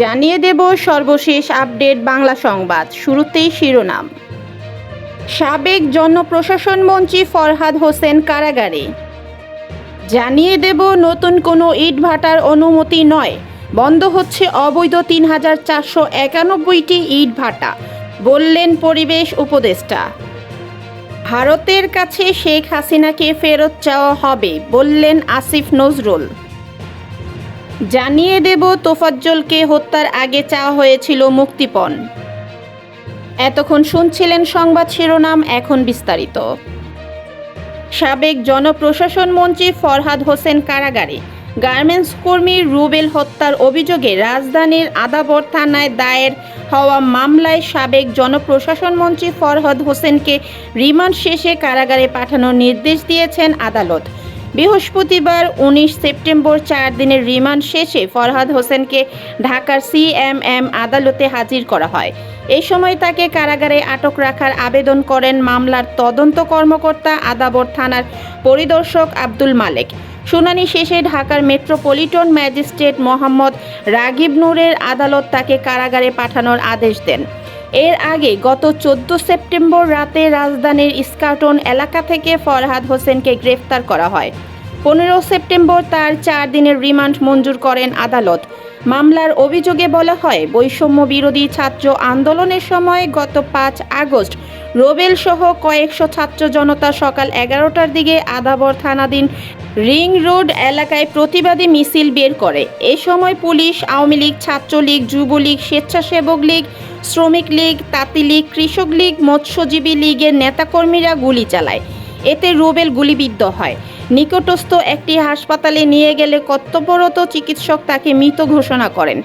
জানিয়ে দেব সর্বশেষ আপডেট বাংলা সংবাদ, শুরুতেই শিরোনাম। সাবেক জনপ্রশাসন মন্ত্রী ফরহাদ হোসেন কারাগারে। জানিয়ে দেব নতুন কোনো ইট ভাটার অনুমতি নয়, বন্ধ হচ্ছে অবৈধ তিন হাজার চারশো একানব্বইটি ইট ভাটা, বললেন পরিবেশ উপদেষ্টা। ভারতের কাছে শেখ হাসিনাকে ফেরত চাওয়া হবে, বললেন আসিফ নজরুল। জানিয়ে দেব তোফাজ্জলকে হত্যার আগে চাওয়া হয়েছিল মুক্তিপণ। এতক্ষণ শুনছিলেন সংবাদ শিরোনাম, এখন বিস্তারিত। সাবেক জনপ্রশাসন মন্ত্রী ফরহাদ হোসেন কারাগারে গার্মেন্টস কর্মী রুবেল হত্যার অভিযোগে রাজধানীর আদাবর থানায় দায়ের হওয়া মামলায় সাবেক জনপ্রশাসন মন্ত্রী ফরহাদ হোসেনকে রিমান্ড শেষে কারাগারে পাঠানোর নির্দেশ দিয়েছেন আদালত। বৃহস্পতিবার উনিশ সেপ্টেম্বর চার দিনের রিমান্ড শেষে ফরহাদ হোসেনকে ঢাকার সিএমএম আদালতে হাজির করা হয়। এই সময় তাকে কারাগারে আটক রাখার আবেদন করেন মামলার তদন্ত কর্মকর্তা আদাবর থানার পরিদর্শক আব্দুল মালেক। শুনানি শেষে ঢাকার মেট্রোপলিটন ম্যাজিস্ট্রেট মোহাম্মদ রাগিব নূরের আদালত তাকে কারাগারে পাঠানোর আদেশ দেন। এর আগে গত চোদ্দ সেপ্টেম্বর রাতে রাজধানীর ইস্কাটন এলাকা থেকে ফরহাদ হোসেনকে গ্রেফতার করা হয়। পনেরো সেপ্টেম্বর তার চার দিনের রিমান্ড মঞ্জুর করেন আদালত। মামলার অভিযোগে বলা হয়, বৈষম্য বিরোধী ছাত্র আন্দোলনের সময় গত পাঁচ আগস্ট রোবেল সহ কয়েকশো ছাত্র জনতা সকাল এগারোটার দিকে আদাবর থানাধীন রিং রোড এলাকায় প্রতিবাদী মিছিল বের করে। এ সময় পুলিশ, আওয়ামী লীগ, ছাত্রলীগ, যুবলীগ, স্বেচ্ছাসেবক লীগ শ্রমিক লীগ, তাঁতি লীগ, কৃষক লীগ, মৎস্যজীবী লীগের নেতাকর্মীরা গুলি চালায়। এতে রুবেল গুলিবিদ্ধ হয়। নিকটস্থ একটি হাসপাতালে নিয়ে গেলে কর্তব্যরত চিকিৎসক তাকে মৃত ঘোষণা করেন।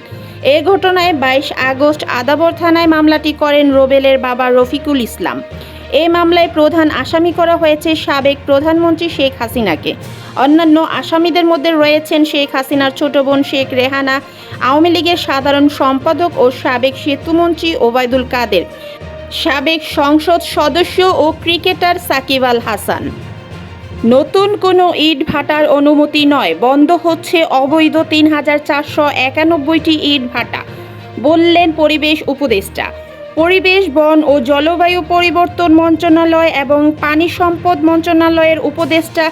এ ঘটনায় বাইশ আগস্ট আদাবর থানায় মামলাটি করেন রোবেলের বাবা রফিকুল ইসলাম। এই মামলায় প্রধান আসামি করা হয়েছে সাবেক প্রধানমন্ত্রী শেখ হাসিনাকে। অন্যান্য আসামিদের মধ্যে রয়েছেন শেখ হাসিনার ছোট বোন শেখ রেহানা, আওয়ামী লীগের সাধারণ সম্পাদক ও সাবেক সেতুমন্ত্রী ওবায়দুল কাদের, সাবেক সংসদ সদস্য ও ক্রিকেটার সাকিব আল হাসান। নতুন কোনো ইট ভাটার অনুমতি নয়, বন্ধ হচ্ছে অবৈধ তিন হাজার চারশো একানব্বইটি ইট ভাটা, বললেন পরিবেশ উপদেষ্টা। পরিবেশ, বন ও জলবায়ু পরিবর্তন মন্ত্রণালয় এবং পানি সম্পদ মন্ত্রণালয়ের উপদেষ্টা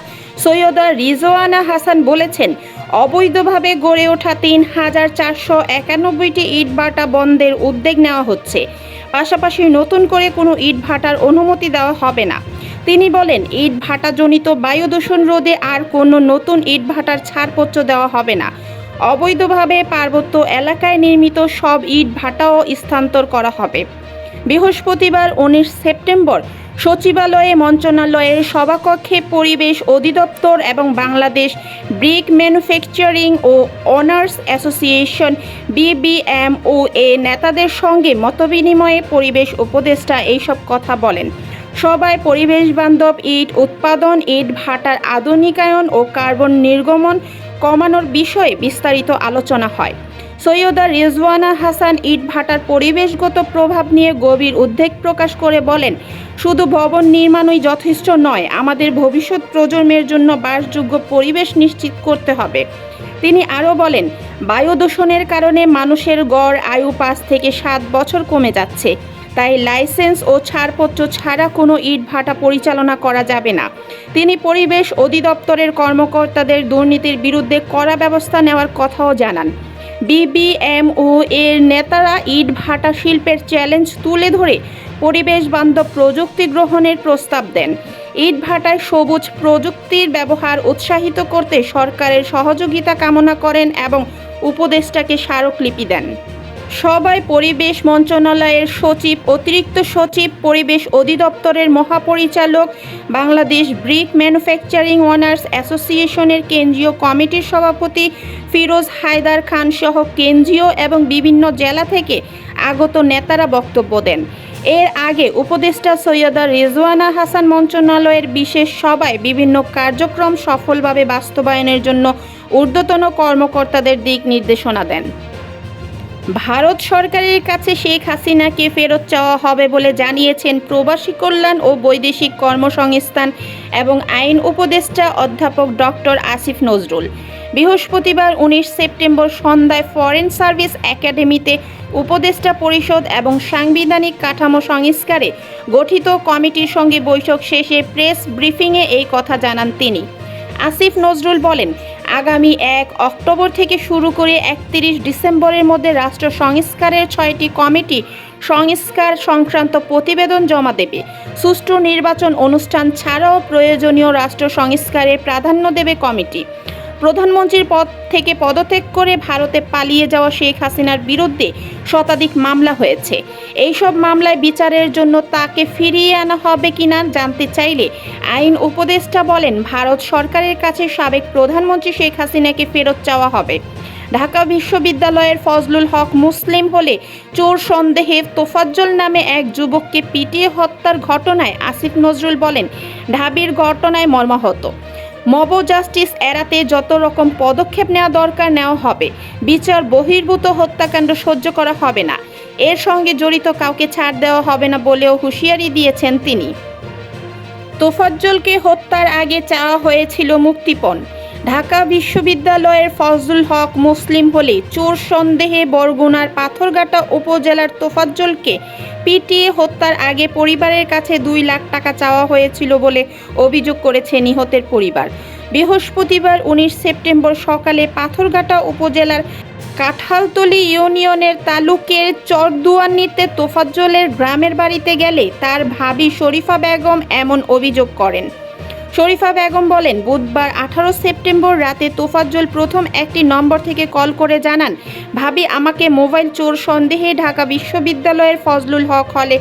সৈয়দা রিজওয়ানা হাসান বলেছেন, অবৈধভাবে গড়ে ওঠা তিন হাজার চারশো একানব্বইটি ইট ভাটা বন্ধের উদ্যোগ নেওয়া হচ্ছে। পাশাপাশি নতুন করে কোনো ইট ভাটার অনুমতি দেওয়া হবে না। তিনি বলেন, ইট ভাটাজনিত বায়ু দূষণ রোধে আর কোনো নতুন ইট ভাটার ছাড়পত্র দেওয়া হবে না। অবৈধভাবে পার্বত্য এলাকায় নির্মিত সব ইট ভাটাও স্থানান্তর করা হবে। বৃহস্পতিবার উনিশ সেপ্টেম্বর সচিবালয়ে মন্ত্রণালয়ের সভাকক্ষে পরিবেশ অধিদপ্তর এবং Bangladesh brick manufacturing O owners association BBM O A নেতাদের সঙ্গে মতবিনিময়ে পরিবেশ উপদেষ্টা এইসব কথা বলেন। সবাই পরিবেশ বান্ধব ইট উৎপাদন, ইট ভাটার আধুনিকায়ন ও কার্বন নির্গমন কমানোর বিষয়ে বিস্তারিত আলোচনা হয়। সৈয়দা রিজওয়ানা হাসান ইট ভাটার পরিবেশগত প্রভাব নিয়ে গভীর উদ্বেগ প্রকাশ করে বলেন, শুধু ভবন নির্মাণই যথেষ্ট নয়, আমাদের ভবিষ্যৎ প্রজন্মের জন্য বাসযোগ্য পরিবেশ নিশ্চিত করতে হবে। তিনি আরও বলেন বায়ু দূষণের কারণে মানুষের গড় আয়ু পাঁচ থেকে সাত বছর কমে যাচ্ছে। তাই লাইসেন্স ও ছাড়পত্র ছাড়া কোনো ইট ভাটা পরিচালনা করা যাবে না। তিনি পরিবেশ অধিদপ্তরের কর্মকর্তাদের দুর্নীতির বিরুদ্ধে কড়া ব্যবস্থা নেওয়ার কথাও জানান। বিবিএমও এর নেতারা ইট ভাটা শিল্পের চ্যালেঞ্জ তুলে ধরে পরিবেশ বান্ধব প্রযুক্তি গ্রহণের প্রস্তাব দেন। ইট ভাটায় সবুজ প্রযুক্তির ব্যবহার উৎসাহিত করতে সরকারের সহযোগিতা কামনা করেন এবং উপদেষ্টাকে স্মারকলিপি দেন। সবাই পরিবেশ মন্ত্রণালয়ের সচিব, অতিরিক্ত সচিব, পরিবেশ অধিদপ্তরের মহাপরিচালক, বাংলাদেশ ব্রিক ম্যানুফ্যাকচারিং ওনার্স অ্যাসোসিয়েশনের কেন্দ্রীয় কমিটির সভাপতি ফিরোজ হায়দার খান সহ কেন্দ্রীয় এবং বিভিন্ন জেলা থেকে আগত নেতারা বক্তব্য দেন। এর আগে উপদেষ্টা সৈয়দা রেজওয়ানা হাসান মন্ত্রণালয়ের বিশেষ সভায় বিভিন্ন কার্যক্রম সফলভাবে বাস্তবায়নের জন্য ঊর্ধ্বতন কর্মকর্তাদের দিক নির্দেশনা দেন। ভারত সরকারের কাছে শেখ হাসিনাকে ফেরত চাওয়া হবে বলে জানিয়েছেন প্রবাসী কল্যাণ ও বৈদেশিক কর্মসংস্থান এবং আইন উপদেষ্টা অধ্যাপক ডক্টর আসিফ নজরুল। বৃহস্পতিবার উনিশ সেপ্টেম্বর সন্ধ্যায় ফরেন সার্ভিস একাডেমিতে উপদেষ্টা পরিষদ এবং সাংবিধানিক কাঠামো সংস্কারে গঠিত কমিটির সঙ্গে বৈঠক শেষে প্রেস ব্রিফিংয়ে এই কথা জানান তিনি। আসিফ নজরুল বলেন আগামী এক অক্টোবর থেকে শুরু করে একত্রিশ ডিসেম্বরের মধ্যে রাষ্ট্র সংস্কারের ছয়টি কমিটি সংস্কার সংক্রান্ত প্রতিবেদন জমা দেবে। সুষ্ঠু নির্বাচন অনুষ্ঠান ছাড়াও প্রয়োজনীয় রাষ্ট্র সংস্কারের প্রাধান্য দেবে কমিটি। প্রধানমন্ত্রীর পদ থেকে পদত্যাগ করে ভারতে পালিয়ে যাওয়া শেখ হাসিনার বিরুদ্ধে শতাধিক মামলা হয়েছে। এইসব মামলায় বিচারের জন্য তাকে ফিরিয়ে আনা হবে কিনা জানতে চাইলে আইন উপদেষ্টা বলেন, ভারত সরকারের কাছে সাবেক প্রধানমন্ত্রী শেখ হাসিনাকে ফেরত চাওয়া হবে। ঢাকা বিশ্ববিদ্যালয়ের ফজলুল হক মুসলিম হলে চোর সন্দেহে তোফাজ্জল নামে এক যুবককে পিটিয়ে হত্যার ঘটনায় আসিফ নজরুল বলেন, ঢাবির ঘটনায় মর্মাহত। মব জাস্টিস এড়াতে যত রকম পদক্ষেপ নেওয়া দরকার নেওয়া হবে। বিচার, বহির্ভূত হত্যাকাণ্ড সহ্য করা হবে না। এর সঙ্গে জড়িত কাউকে ছাড় দেওয়া হবে না বলেও হুঁশিয়ারি দিয়েছেন তিনি। তোফাজ্জলকে হত্যার আগে চাওয়া হয়েছিল মুক্তিপণ। ঢাকা বিশ্ববিদ্যালয়ের ফজলুল হক মুসলিম হলে চোর সন্দেহে বরগুনার পাথরঘাটা উপজেলার তোফাজ্জলকে পিটিয়ে হত্যার আগে পরিবারের কাছে দুই লাখ টাকা চাওয়া হয়েছিল বলে অভিযোগ করেছে নিহতের পরিবার। বৃহস্পতিবার উনিশ সেপ্টেম্বর সকালে পাথরঘাটা উপজেলার কাঁঠালতলি ইউনিয়নের তালুকের চরদুয়ানিতে তোফাজ্জলের গ্রামের বাড়িতে গেলে তার ভাবি শরীফা বেগম এমন অভিযোগ করেন। শরীফা বেগম বলেন, বুধবার আঠারো সেপ্টেম্বর রাতে তোফাজ্জল প্রথম একটি নম্বর থেকে কল করে জানান, ভাবি, আমাকে মোবাইল চোর সন্দেহে ঢাকা বিশ্ববিদ্যালয়ের ফজলুল হক হলে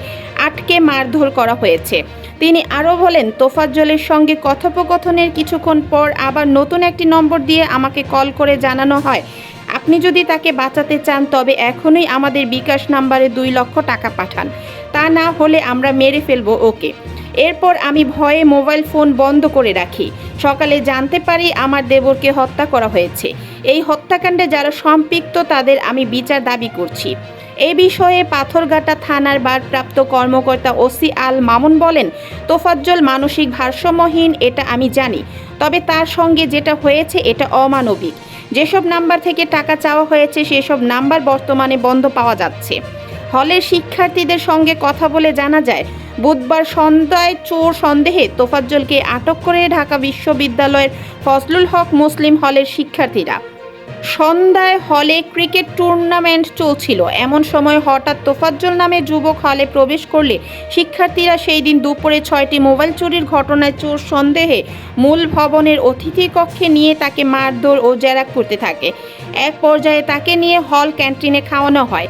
আটকে মারধর করা হয়েছে। তিনি আরও বলেন, তোফাজ্জলের সঙ্গে কথোপকথনের কিছুক্ষণ পর আবার নতুন একটি নম্বর দিয়ে আমাকে কল করে জানানো হয়। আপনি যদি তাকে বাঁচাতে চান, তবে এখনই আমাদের বিকাশ নাম্বারে দুই লক্ষ টাকা পাঠান। তা না হলে আমরা মেরে ফেলব ওকে। এরপর আমি ভয়ে মোবাইল ফোন বন্ধ করে রাখি। সকালে জানতে পারি আমার দেবরকে হত্যা করা হয়েছে। এই হত্যাকাণ্ডে যারা সম্পৃক্ত, তাদের আমি বিচার দাবি করছি। এই বিষয়ে পাথরঘাটা থানার ভারপ্রাপ্ত কর্মকর্তা ওসি আল মামুন বলেন, তোফাজ্জল মানসিক ভারসাম্যহীন, এটা আমি জানি। তবে তার সঙ্গে যেটা হয়েছে, এটা অমানবিক। যেসব নাম্বার থেকে টাকা চাওয়া হয়েছে, সেসব নাম্বার বর্তমানে বন্ধ পাওয়া যাচ্ছে। হলের শিক্ষার্থীদের সঙ্গে কথা বলে জানা যায়, বুধবার সন্ধ্যায় চোর সন্দেহে তোফাজ্জলকে আটক করে ঢাকা বিশ্ববিদ্যালয়ের ফজলুল হক মুসলিম হলের শিক্ষার্থীরা। সন্ধ্যায় হলে ক্রিকেট টুর্নামেন্ট চলছিল। এমন সময় হঠাৎ তোফাজ্জল নামে যুবক হলে প্রবেশ করলে শিক্ষার্থীরা সেই দিন দুপুরে ছয়টি মোবাইল চুরির ঘটনায় চোর সন্দেহে মূল ভবনের অতিথি কক্ষে নিয়ে তাকে মারধর ও জেরা করতে থাকে। এক পর্যায়ে তাকে নিয়ে হল ক্যান্টিনে খাওয়ানো হয়।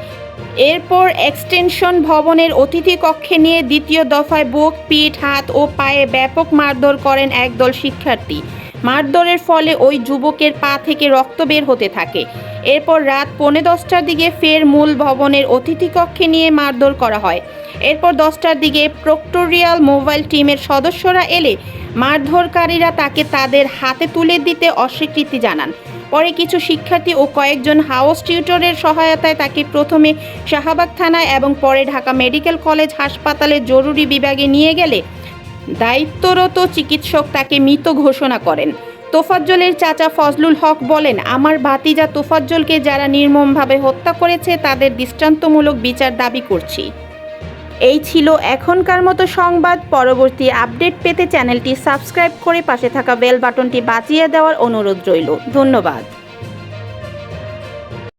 এরপর এক্সটেনশন ভবনের অতিথি কক্ষে নিয়ে দ্বিতীয় দফায় বুক, পিঠ, হাত ও পায়ে ব্যাপক মারধর করেন একদল শিক্ষার্থী। মারধরের ফলে ওই যুবকের পা থেকে রক্ত বের হতে থাকে। এরপর রাত পৌনে দশটার দিকে ফের মূল ভবনের অতিথি কক্ষে নিয়ে মারধর করা হয়। এরপর দশটার দিকে প্রক্টোরিয়াল মোবাইল টিমের সদস্যরা এলে মারধরকারীরা তাকে তাদের হাতে তুলে দিতে অস্বীকৃতি জানান। পরে কিছু শিক্ষার্থী ও কয়েকজন হাউস টিউটরের সহায়তায় তাকে প্রথমে শাহবাগ থানায় এবং পরে ঢাকা মেডিকেল কলেজ হাসপাতালে জরুরি বিভাগে নিয়ে গেলে দায়িত্বরত চিকিৎসক তাকে মৃত ঘোষণা করেন। তোফাজ্জলের চাচা ফজলুল হক বলেন, আমার ভাতিজা তোফাজ্জলকে যারা নির্মমভাবে হত্যা করেছে, তাদের দৃষ্টান্তমূলক বিচার দাবি করছি। এই ছিল এখনকার মতো সংবাদ। পরবর্তী আপডেট পেতে চ্যানেলটি সাবস্ক্রাইব করে পাশে থাকা বেল বাটনটি বাজিয়ে দেওয়ার অনুরোধ রইল। ধন্যবাদ।